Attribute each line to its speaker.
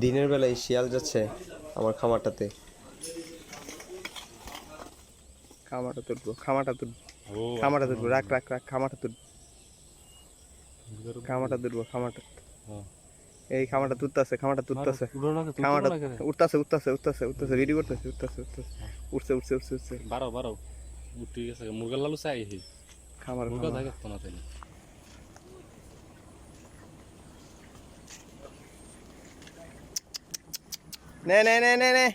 Speaker 1: দিনের বেলায় শিয়াল যাচ্ছে আমার খামারটাতে। খামারটা তুলবো খামারটা তুলবো খামারটা তুলবো রাখ রাখ রাখ খামারটা তুলবো। খামারটা তুলবো খামারটা।
Speaker 2: হ্যাঁ।
Speaker 1: এই খামারটা তুলতেছে খামারটা তুলতেছে। খামারটা উঠতেছে উঠতেছে উঠতেছে উঠতেছে ভিডিও করতেছে উঠতেছে উঠতেছে। উঠছে উঠছে উঠছে উঠছে।
Speaker 2: বারো বারো। উঠে গেছে মুরগার লালু চাই
Speaker 1: খামার
Speaker 2: মুরগা থাকে তো না তাই
Speaker 1: নে নে নে নে নে